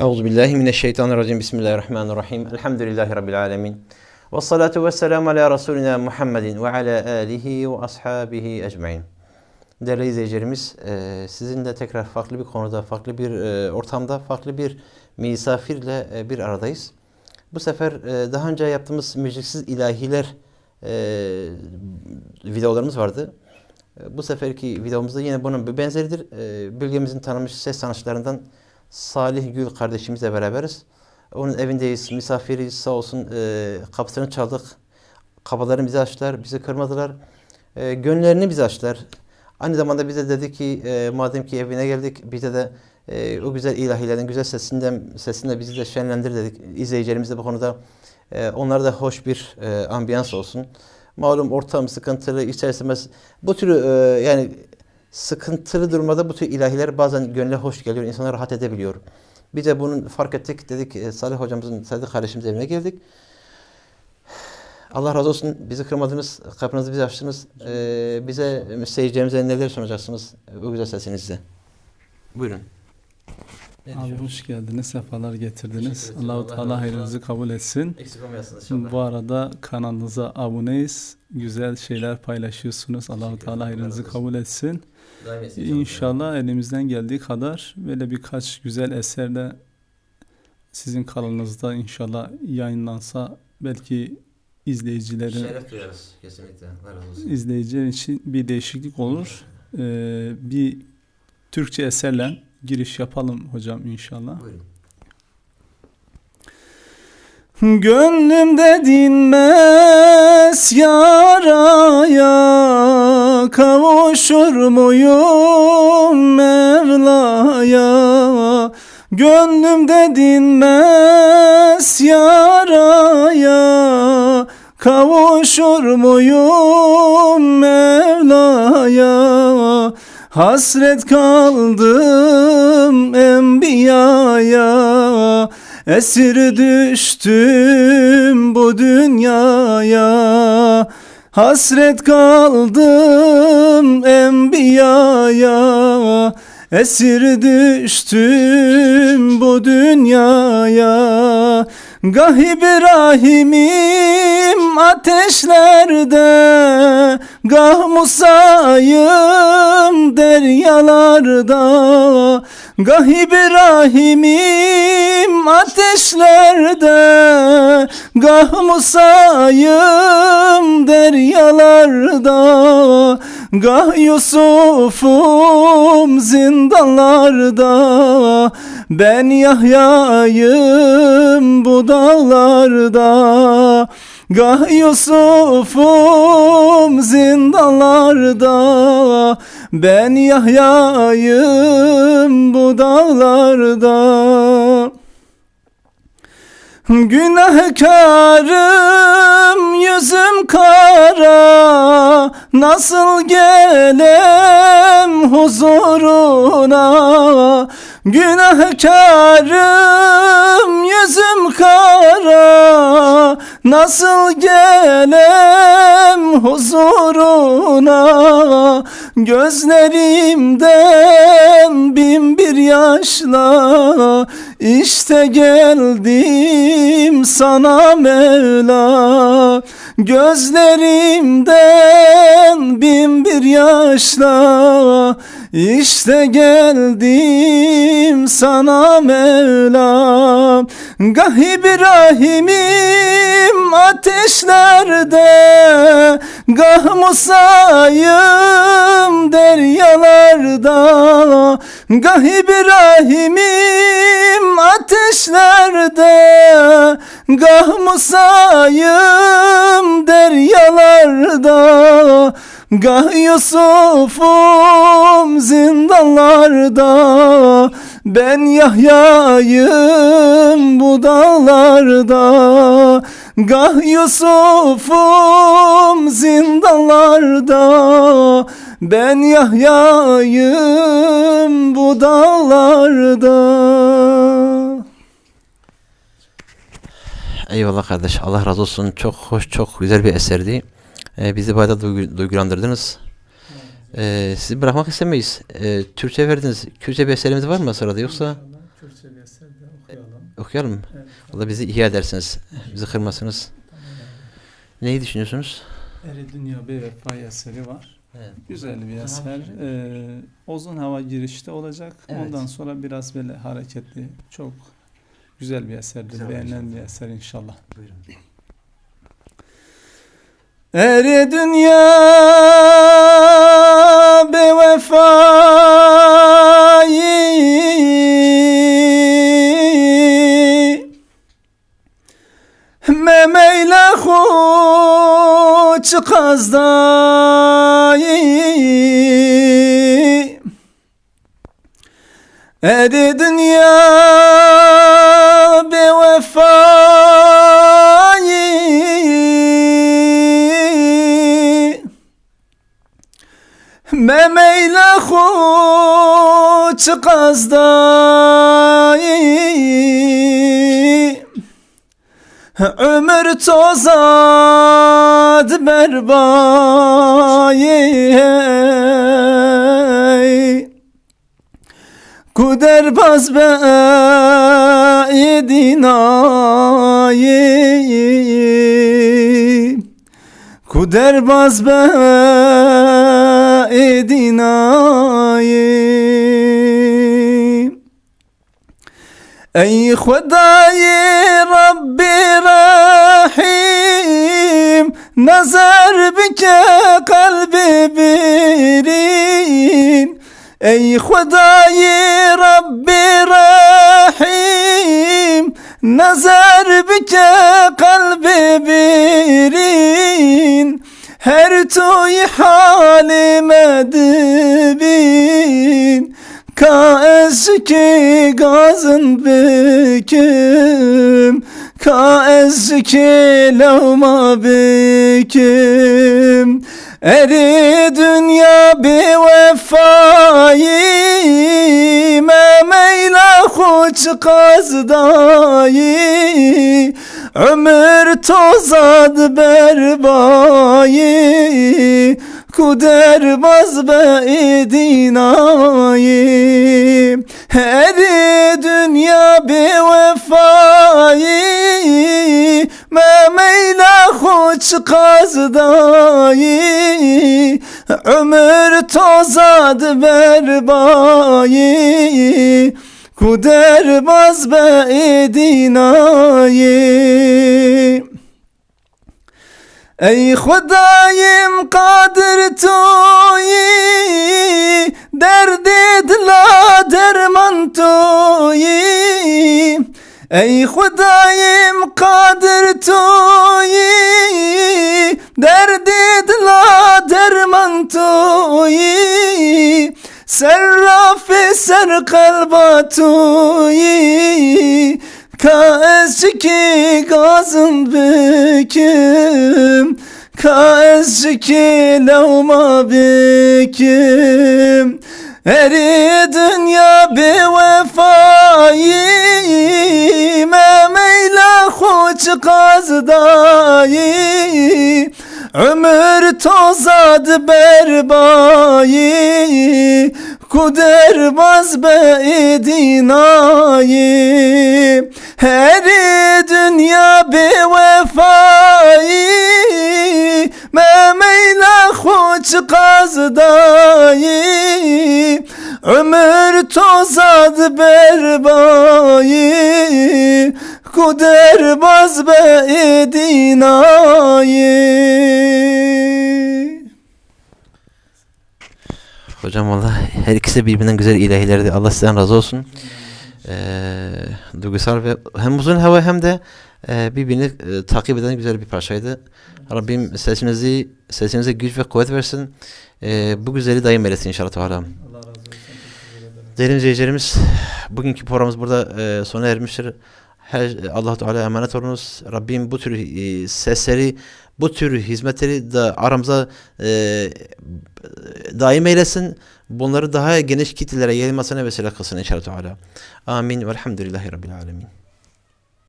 Euzu billahi mineşşeytanirracim. Bismillahirrahmanirrahim. Elhamdülillahi rabbil alamin. Ves salatu vesselam ala rasulina Muhammedin ve ala alihi ve ashabihi ecmaîn. Değerli izleyicilerimiz, e, sizinle tekrar farklı bir konuda, farklı bir e, ortamda, farklı bir misafirle e, bir aradayız. Bu sefer daha önce yaptığımız müziksiz ilahiler videolarımız vardı. Bu seferki videomuzda yine bunun bir benzeridir. Bölgemizin tanınmış ses sanatçılarından Salih Gül kardeşimizle beraberiz. Onun evindeyiz, misafiriyiz. Sağ olsun e, kapısını çaldık. Kapılarını bize açtılar, bizi kırmadılar. E, gönüllerini bize açtılar. Aynı zamanda bize dedi ki e, madem ki evine geldik bize de e, o güzel ilahilerin güzel sesinden sesinde bizi de şenlendir dedik. İzleyicilerimiz de bu konuda e, onlara da hoş bir e, ambiyans olsun. Malum ortam sıkıntılı içerisinde bu tür e, yani sıkıntılı durumda bu tür ilahiler bazen gönle hoş geliyor. insanlar rahat edebiliyor. Biz de bunu fark ettik. Dedik e, Salih hocamızın, Salih kardeşimiz evine geldik. Allah razı olsun. Bizi kırmadınız. Kapınızı bize açtınız. Ee, bize seyircilerimize neler sunacaksınız bu güzel sesinizle? Buyurun. Abi hoş geldiniz, sefalar getirdiniz. Allahu Allah Teala hayrınızı kabul etsin. Eksik olmayasınız inşallah. Bu arada kanalınıza aboneyiz. Güzel şeyler paylaşıyorsunuz. Allahu Teala hayrınızı kabul etsin. İnşallah elimizden geldiği kadar böyle birkaç güzel eser de sizin kanalınızda inşallah yayınlansa belki izleyicilerin Şeref duyarız kesinlikle. İzleyiciler için bir değişiklik olur. Ee, bir Türkçe eserle giriş yapalım hocam inşallah. Buyurun. Gönlümde dinmez yaraya Kavuşur muyum Mevla'ya Gönlümde dinmez yaraya Kavuşur muyum Mevla'ya Hasret kaldım enbiyaya. Esir düştüm bu dünyaya. Hasret kaldım enbiyaya Esir düştüm bu dünyaya. Gah İbrahim'im ateşlerde. Gah Musa'yım deryalarda. Gah İbrahim'im ateşlerde. Gah Musa'yım deryalarda Gah Yusuf'um zindanlarda Ben Yahya'yım bu dağlarda. Gah Yusuf'um zindanlarda Ben Yahya'yım bu dağlarda. Günahkarım yüzüm kara Nasıl gelem huzuruna Günahkarım yüzüm kara. Nasıl gelem huzuruna? Gözlerimden bin bir yaşla. İşte geldim sana Mevla. Gözlerimden bin bir yaşla işte geldim sana Mevla Gah İbrahim'im ateşlerde. Gah Musa'yım deryalarda. Gah İbrahim'im ateşlerde Gah Musa'yım deryalarda Gah Yusuf'um zindanlarda. Ben Yahya'yım bu dağlarda Gah Yusuf'um zindanlarda. Ben Yahya'yım bu dağlarda Eyvallah kardeş. Allah razı olsun. Çok hoş, çok güzel bir eserdi. Ee, bizi bayağı da duygu- duygulandırdınız. Ee, sizi bırakmak istemeyiz. Ee, Türkçe verdiniz. Kürtçe bir eserimiz var mı sırada yoksa? Kürtçe bir eser de okuyalım mı? Evet. Valla bizi ihya edersiniz. Bizi kırmasınız. Neyi düşünüyorsunuz? Eri Dünya Bevefa eseri var. Evet. Güzel bir eser. Tamam. Ee, Ozun Hava girişte olacak. Evet. Ondan sonra biraz böyle hareketli, çok güzel bir eserdir. Güzel Beğenilen olacak. bir eser inşallah. Buyurun. Eri dünya bevefayı Memeyle huç kazdayı Eri dünya bevefayı Memeyle huç kazdayı. Ömür tozad berbayı Kuder baz be edinayı Kuder baz be edinayı Ey Hudayı Rabbi Rahim Nazar bike kalbi birin Ey Hudayı Rabbi Rahim Nazar bike kalbi birin Her tuy halime dibin Ka eski gazın bikim Ka eski levma bikim Eri dünya bir vefayı Memeyla huç kazdayı Ömür tozad berbayı Kuder baz be edinayı. Eri dünya bir vefayı. Memeyla huç kazdayı. Ömür tozad berbayı. Kuder baz be edinayı Ey Hudayım kadir tuyi Derdi dila derman tuyi Ey Hudayım kadir tuyi Derdi dila derman tuyi Serrafi ser kalba tuyi Ka eski gazın bikim Ka eski levma bikim Eri dünya bir vefayı Memeyla huç kazdayı Ömür tozad berbayı Kuder baz be edinayı Heri dünya bir vefayı. Memeyla huç kazdayı. Ömür tozad berbayı. Kuder baz be edinayı Hocam valla her ikisi birbirinden güzel ilahilerdi. Allah sizden razı olsun. Ee, duygusal ve hem uzun hava hem de e, birbirini e, takip eden güzel bir parçaydı. Rabbim sesinizi sesinize güç ve kuvvet versin. Ee, bu güzeli daim eylesin inşallah. Allah razı olsun. Değerli izleyicilerimiz, bugünkü programımız burada e, sona ermiştir. Her Allah Teala emanet olunuz. Rabbim bu tür e, sesleri, bu tür hizmetleri de aramıza e, daim eylesin. Bunları daha geniş kitlelere yayılmasına vesile kılsın inşallah Teala. Amin. Velhamdülillahi Rabbil Alemin.